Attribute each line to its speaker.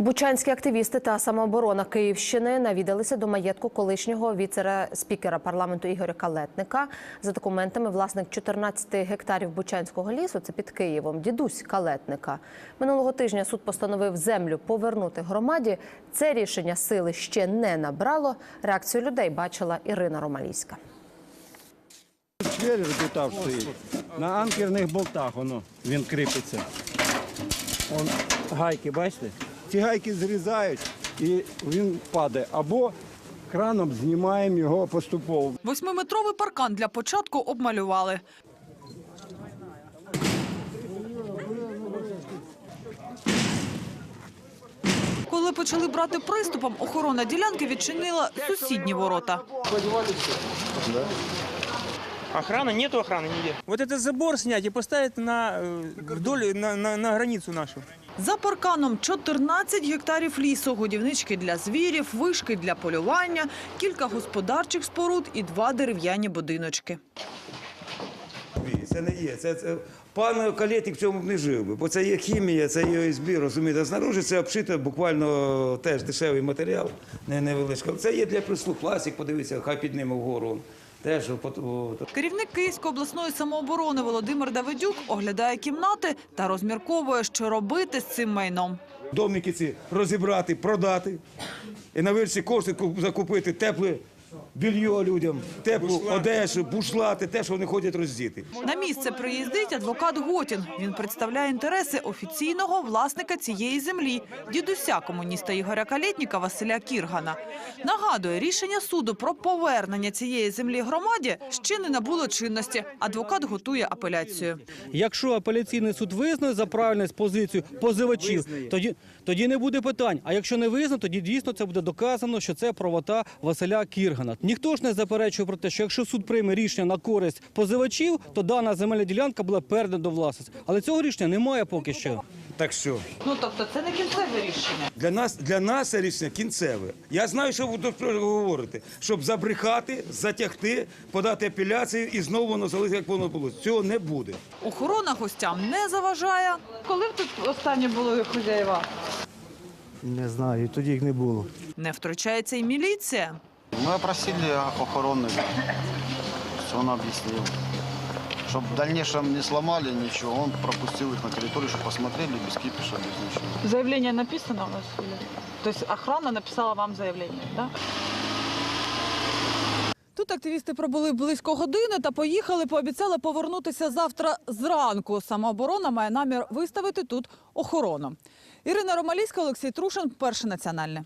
Speaker 1: Бучанські активісти та самооборона Київщини навідалися до маєтку колишнього віцера-спікера парламенту Ігоря Калетника. За документами, власник 14 гектарів Бучанського лісу, це під Києвом, дідусь Калетника. Минулого тижня суд постановив землю повернути громаді. Це рішення сили ще не набрало. Реакцію людей бачила Ірина Ромалійська.
Speaker 2: Швеллер тут стоїть. На анкерних болтах воно він кріпиться. Гайки, бачите? Ці гайки зрізають і він падає. Або краном знімаємо його поступово.
Speaker 3: Восьмиметровий паркан для початку обмалювали. Коли почали брати приступом, охорона ділянки відчинила сусідні ворота.
Speaker 4: Охраны нету охраны нигде. Вот этот забор снять и поставить на э, вдоль на, на, на границу нашу.
Speaker 3: За парканом 14 гектарів лісу, годівнички для звірів, вишки для полювання, кілька господарчих споруд і два дерев'яні будиночки.
Speaker 5: Ні, Це не є. Це, це пан Калєтік в цьому б не жив би, бо це є хімія, це є ОСБ, розумієте. Знаружи це обшито буквально теж дешевий матеріал, не невеличкий. Це є для прислуг. Пластик, подивіться, хай підніме вгору. Теж.
Speaker 3: Керівник Київської обласної самооборони Володимир Давидюк оглядає кімнати та розмірковує, що робити з цим майном.
Speaker 5: домики ці розібрати, продати. І на виріші кошти закупити тепле більйо людям, теплу одежу, бушлати, те, що вони ходять роздіти.
Speaker 3: На місце приїздить адвокат Готін. Він представляє інтереси офіційного власника цієї землі, дідуся комуніста Ігоря Калєтніка Василя Кіргана. Нагадує, рішення суду про повернення цієї землі громаді ще не набуло чинності. Адвокат готує апеляцію.
Speaker 6: Якщо апеляційний суд визнає за правильність позицію позивачів, тоді, тоді не буде питань. А якщо не визнає, тоді дійсно це буде доказано, що це правота Василя Кіргана. Ніхто ж не заперечує про те, що якщо суд прийме рішення на користь позивачів, то дана земельна ділянка була передана до власності. Але цього рішення немає поки що.
Speaker 5: Так що
Speaker 3: Ну тобто, це не кінцеве рішення.
Speaker 5: для нас, для нас це рішення кінцеве. Я знаю, що ви говорите, щоб забрехати, затягти, подати апеляцію і знову воно залишиться, як воно було. Цього не буде.
Speaker 3: Охорона гостям не заважає. Коли тут останні були хазяєва?
Speaker 7: Не знаю, тоді їх не було.
Speaker 3: Не втручається і міліція.
Speaker 8: Мы опросили охоронных, все он объяснил. Чтобы в дальнейшем не сломали ничего, он пропустил их на территорию, чтобы посмотрели без кипиша, без ничего.
Speaker 9: Заявление написано у вас? или? То есть охрана написала вам заявление, да?
Speaker 3: Тут активісти пробули близько години та поїхали, пообіцяли повернутися завтра зранку. Самооборона має намір виставити тут охорону. Ірина Ромалійська, Олексій Трушин, перше національне.